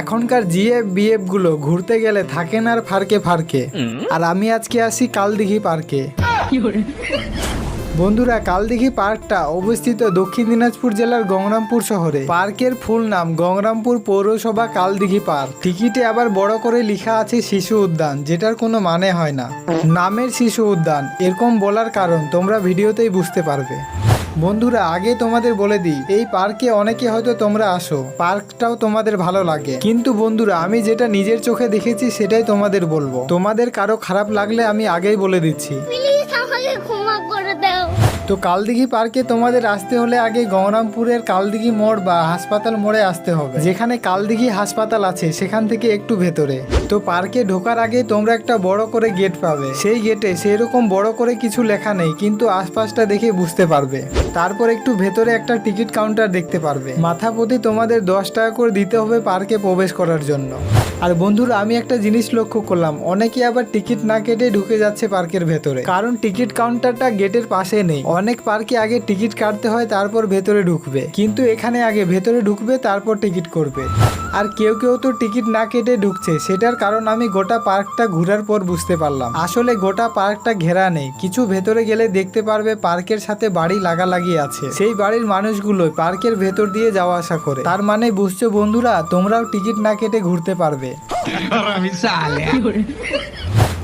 এখনকার জিএফ বিএফগুলো ঘুরতে গেলে থাকে না আর ফারকে ফারকে। আর আমি আজকে আসি কালদিঘি পার্কে। বন্ধুরা কালদিঘি পার্কটা অবস্থিত দক্ষিণ দিনাজপুর জেলার গঙ্গরামপুর শহরে। পার্কের ফুল নাম গঙ্গরামপুর পৌরসভা কালদিঘি পার্ক। টিকিটে আবার বড় করে লেখা আছে শিশু উদ্যান যেটার কোনো মানে হয় না। নামের শিশু উদ্যান এরকম বলার কারণ তোমরা ভিডিওতেই বুঝতে পারবে। বন্ধুরা, আগে তোমাদের বলে দিই, এই পার্কে অনেকে হয়তো তোমরা আসো, পার্কটাও তোমাদের ভালো লাগে। কিন্তু বন্ধুরা, আমি যেটা নিজের চোখে দেখেছি, সেটাই তোমাদের বলব। তোমাদের কারও খারাপ লাগলে আমি আগেই বলে দিচ্ছি। তো কালদিঘি পার্কে তোমাদের আসতে হলে আগে গঙ্গরামপুরের কালদিঘি মোড় বা হাসপাতাল মোড়ে আসতে হবে। যেখানে কালদিঘি হাসপাতাল আছে, সেখান থেকে একটু ভেতরে। তো পার্কে ঢোকার আগে তোমরা একটা বড় করে গেট পাবে। সেই গেটে সেই রকম বড় করে কিছু লেখা নেই, কিন্তু আশপাশটা দেখে বুঝতে পারবে। তারপর একটু ভেতরে একটা টিকিট কাউন্টার দেখতে পারবে। মাথা প্রতি তোমাদের দশ টাকা করে দিতে হবে পার্কে প্রবেশ করার জন্য। আর বন্ধুরা, আমি একটা জিনিস লক্ষ্য করলাম। অনেকে আবার টিকিট না কেটে ঢুকে যাচ্ছে পার্কের ভেতরে। কারণ টিকিট কাউন্টারটা গেটের পাশে নেই। অনেক পার্কে আগে টিকিট কাটতে হয়, তারপর ভেতরে ঢুকবে। কিন্তু এখানে আগে ভেতরে ঢুকবে, তারপর টিকিট করবে। আর কেউ কেউ তো টিকিট না কেটে ঢুকছে, সেটার কারণ আমি গোটা পার্কটা ঘোরার পর বুঝতে পারলাম। আসলে গোটা পার্কটা ঘেরা নেই, কিছু ভেতরে গেলে দেখতে পারবে পার্কের সাথে বাড়ি লাগালাগি আছে। সেই বাড়ির মানুষগুলো পার্কের ভেতর দিয়ে যাওয়া আসা করে। তার মানে বুঝছ বন্ধুরা, তোমরাও টিকিট না কেটে ঘুরতে পারবে।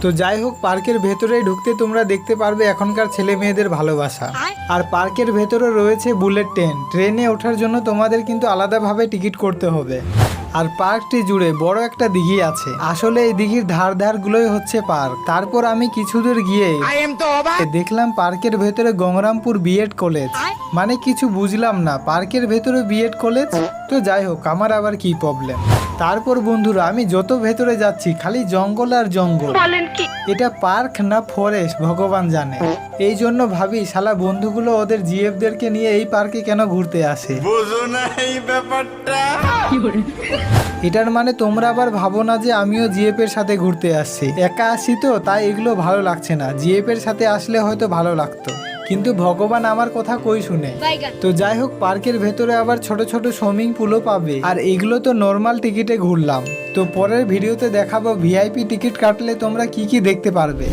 তো যাই হোক পার্কের ভেতরে ঢুকতে তোমরা দেখতে পারবে এখনকার ছেলে মেয়েদের ভালোবাসা। আর? পার্কের ভেতরে রয়েছে বুলেট ট্রেন। ট্রেনে ওঠার জন্য তোমাদের কিন্তু আলাদাভাবে টিকিট করতে হবে। আর পার্কটি জুড়ে বড় একটা দিঘি আছে। আসলে এই দিঘির ধার ধার গুলোই হচ্ছে পার্ক। তারপর আমি কিছু দূর গিয়ে দেখলাম পার্কের ভেতরে গঙ্গরামপুর বিএড কলেজ মানে কিছু বুঝলাম না পার্কের ভেতরে বিএড কলেজ তো যাই হোক আমার আবার কি প্রবলেম তারপর বন্ধুরা আমি যত ভেতরে যাচ্ছি খালি জঙ্গল আর জঙ্গল। এটা পার্ক না ফরেস্ট ভগবান জানে। এই জন্য ভাবি শালা বন্ধুগুলো ওদের জিএফদেরকে নিয়ে এই পার্কে কেন ঘুরতে আসে? না এই ব্যাপারটা। এটার মানে তোমরা আবার ভাবো না যে আমিও জিএফ এর সাথে ঘুরতে আসছি। একা আসি তো তাই এগুলো ভালো লাগছে না। জিএফ এর সাথে আসলে হয়তো ভালো লাগতো। কিন্তু ভগবান আমার কথা কই শুনে? তো যাই হোক পার্কের ভেতরে আবার ছোট ছোট সুইমিং পুলও পাবে। আর এগুলো তো নর্মাল টিকিটে ঘুরলাম। তো পরের ভিডিওতে দেখাবো ভিআইপি টিকিট কাটলে তোমরা কি কি দেখতে পারবে।